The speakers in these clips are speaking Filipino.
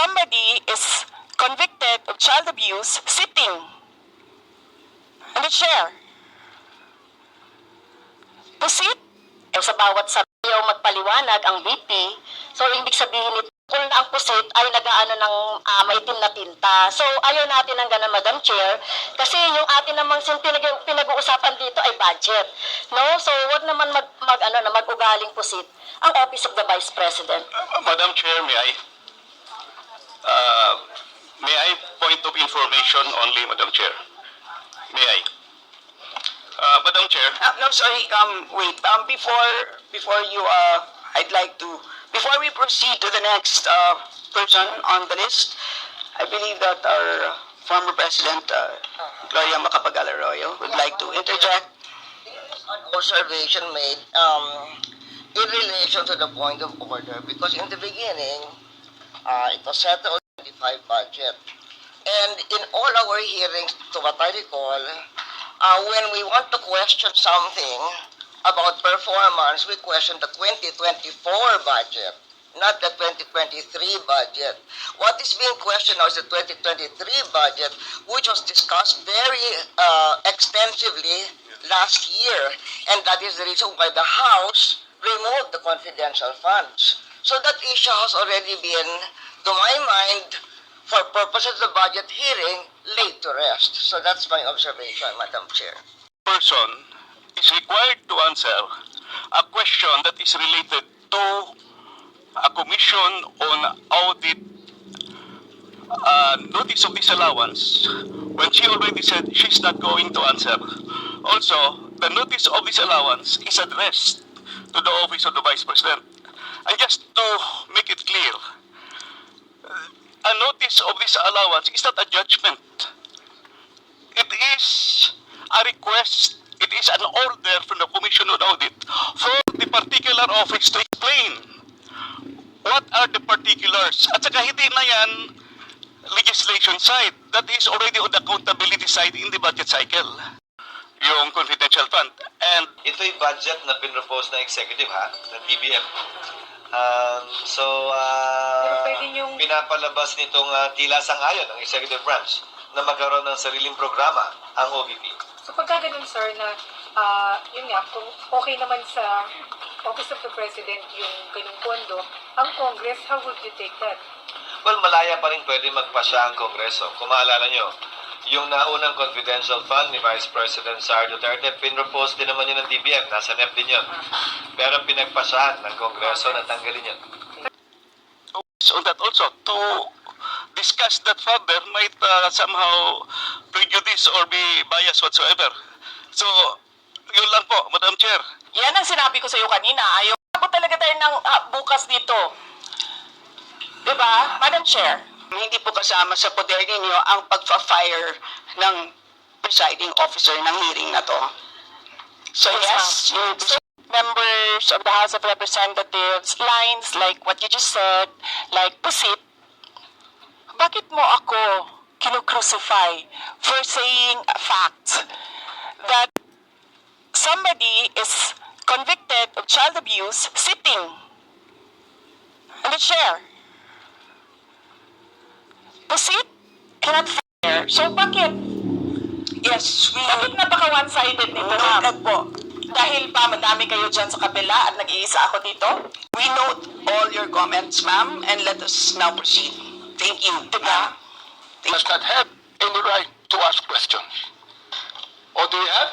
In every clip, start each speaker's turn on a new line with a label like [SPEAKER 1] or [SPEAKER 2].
[SPEAKER 1] somebody is convicted of child abuse sitting in the chair. Pusit. Eh, sa bawat sabayaw magpaliwanag ang VP, so ibig sabihin nito, kung ang pusit ay nagaano ng ah, maitim na tinta. So ayaw natin ng ganun, Madam Chair, kasi yung atin namang pinag- pinag-uusapan dito ay budget. No? So wag naman mag, mag, ano, na mag-ugaling pusit ang Office of the Vice President.
[SPEAKER 2] Uh, Madam Chair, may I? Uh, may I point of information only, Madam Chair? May I? Uh, Madam Chair,
[SPEAKER 3] Uh, no, sorry, um, wait, um, before, before you, uh, I'd like to, before we proceed to the next, uh, person on the list, I believe that our former president, uh, Gloria Macapagal Arroyo would like to interject.
[SPEAKER 4] an observation made um, in relation to the point of order because in the beginning, uh, it was set on 25 budget. And in all our hearings, to what I recall, uh, when we want to question something about performance, we question the 2024 budget, not the 2023 budget. What is being questioned now is the 2023 budget, which was discussed very uh, extensively last year, and that is the reason why the House removed the confidential funds. So that issue has already been, to my mind, for purposes of the budget hearing, laid to rest. So that's my observation, Madam Chair.
[SPEAKER 2] person is required to answer a question that is related to a commission on audit uh, notice of disallowance when she already said she's not going to answer. Also, the notice of disallowance is addressed to the office of the Vice President. And just to make it clear, uh, a notice of disallowance is not a judgment. It is a request, it is an order from the Commission on Audit for the particular office to explain what are the particulars. At saka hindi na yan legislation side. That is already on the accountability side in the budget cycle. Yung confidential fund. And
[SPEAKER 5] Ito'y budget na pinropose ng executive ha, ng BBM. Um, so, uh,
[SPEAKER 6] niyong-
[SPEAKER 5] pinapalabas nitong uh, tila sangayon ng executive branch na magkaroon ng sariling programa ang OVP.
[SPEAKER 6] So pagka ganun, sir, na ah, yun nga, kung okay naman sa Office of the President yung ganung pondo, ang Congress, how would you take that?
[SPEAKER 5] Well, malaya pa rin pwede magpasya ang Kongreso. Kung maalala nyo, yung naunang confidential fund ni Vice President Sara Duterte, pinropose din naman yun ng DBM. Nasa NEP din yun. Pero pinagpasahan ng Kongreso na tanggalin yun.
[SPEAKER 2] on that also, to discuss that further might uh, somehow prejudice or be biased whatsoever. So, yun lang po, Madam Chair.
[SPEAKER 1] Yan ang sinabi ko sa iyo kanina. Ayaw ko talaga tayo ng ah, bukas dito. Diba, Madam Chair?
[SPEAKER 3] Hindi po kasama sa poder ninyo ang pagpa-fire ng presiding officer ng hearing na to. So yes, you
[SPEAKER 1] So, members of the House of Representatives, lines like what you just said, like pusit, bakit mo ako kinukrucify for saying a fact that somebody is convicted of child abuse sitting in the chair? Pusit cannot fire. So bakit?
[SPEAKER 3] yes, we
[SPEAKER 1] Bakit napaka one-sided nito, ma'am?
[SPEAKER 3] noted po.
[SPEAKER 1] Dahil pa madami kayo dyan sa kabila at nag-iisa ako dito?
[SPEAKER 3] We note all your comments, ma'am, and let us now proceed. Thank you.
[SPEAKER 1] Diba?
[SPEAKER 2] does not have any right to ask questions. Or do you have?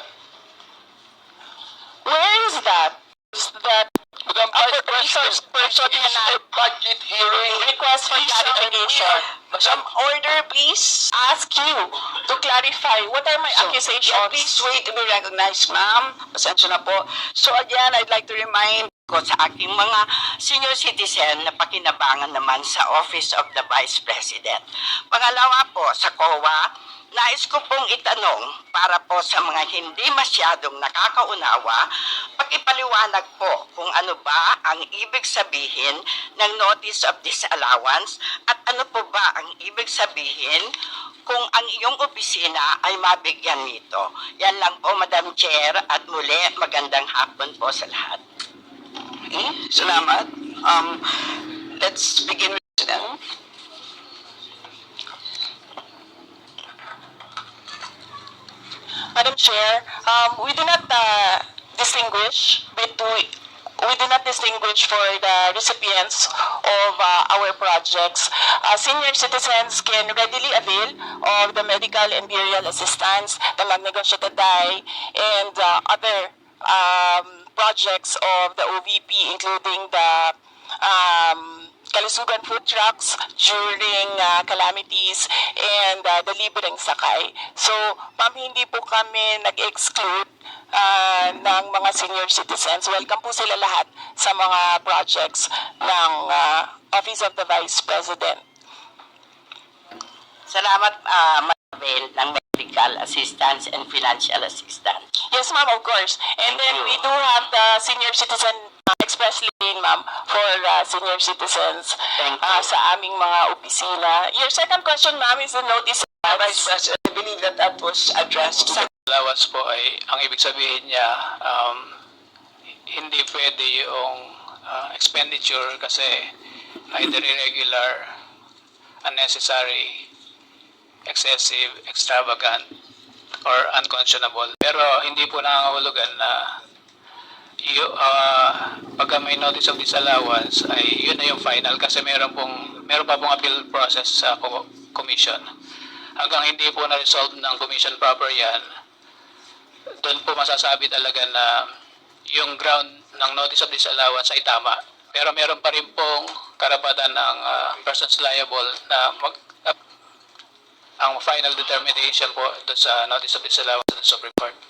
[SPEAKER 1] Where is that? Is that
[SPEAKER 2] Madam
[SPEAKER 1] a per- resource person na
[SPEAKER 2] budget hearing.
[SPEAKER 1] request for clarification?
[SPEAKER 3] Some order, please.
[SPEAKER 1] Ask you to clarify what are my
[SPEAKER 3] So,
[SPEAKER 1] accusations?
[SPEAKER 3] yeah, please wait to be recognized, ma'am. Pasensya na po. So again, I'd like to remind ko sa aking mga senior citizen na pakinabangan naman sa Office of the Vice President. Pangalawa po, sa COA, nais ko pong itanong para po sa mga hindi masyadong nakakaunawa, pakipaliwanag po kung ano ba ang ibig sabihin ng Notice of Disallowance at ano po ba ang ibig sabihin kung ang iyong opisina ay mabigyan nito. Yan lang po, Madam Chair, at muli, magandang hapon po sa lahat. Okay, salamat. Um, let's begin with.
[SPEAKER 1] Madam Chair, um, we do not uh, distinguish between we do not distinguish for the recipients of uh, our projects. Uh, senior citizens can readily avail of the medical and burial assistance, the Magnegosyo Taday, and uh, other um, projects of the OVP, including the um, kalusugan food trucks during uh, calamities and uh, the libreng sakay. So, ma'am, hindi po kami nag-exclude uh, ng mga senior citizens. Welcome po sila lahat sa mga projects ng uh, Office of the Vice President.
[SPEAKER 3] Salamat, uh, Mabel, ng medical assistance and financial assistance.
[SPEAKER 1] Yes, ma'am, of course. And then we do have the senior citizen uh, lane, ma'am, for uh, senior citizens
[SPEAKER 3] Thank
[SPEAKER 1] uh,
[SPEAKER 3] you.
[SPEAKER 1] sa aming mga opisina. Your second question, ma'am, is the notice.
[SPEAKER 3] Vice President, I believe that that was addressed to
[SPEAKER 7] allowance po ay ang ibig sabihin niya um, hindi pwede yung uh, expenditure kasi either irregular, unnecessary, excessive, extravagant, or unconscionable. Pero hindi po nangangahulugan na y- uh, pagka may notice of disallowance ay yun na yung final kasi meron pong meron pa pong appeal process sa co- commission. Hanggang hindi po na-resolve ng commission proper yan, doon po masasabi talaga na yung ground ng notice of disallowance ay tama. Pero meron pa rin pong karapatan ng ah, persons liable na mag, ah, ang final determination po doon sa notice of disallowance ng Supreme Court.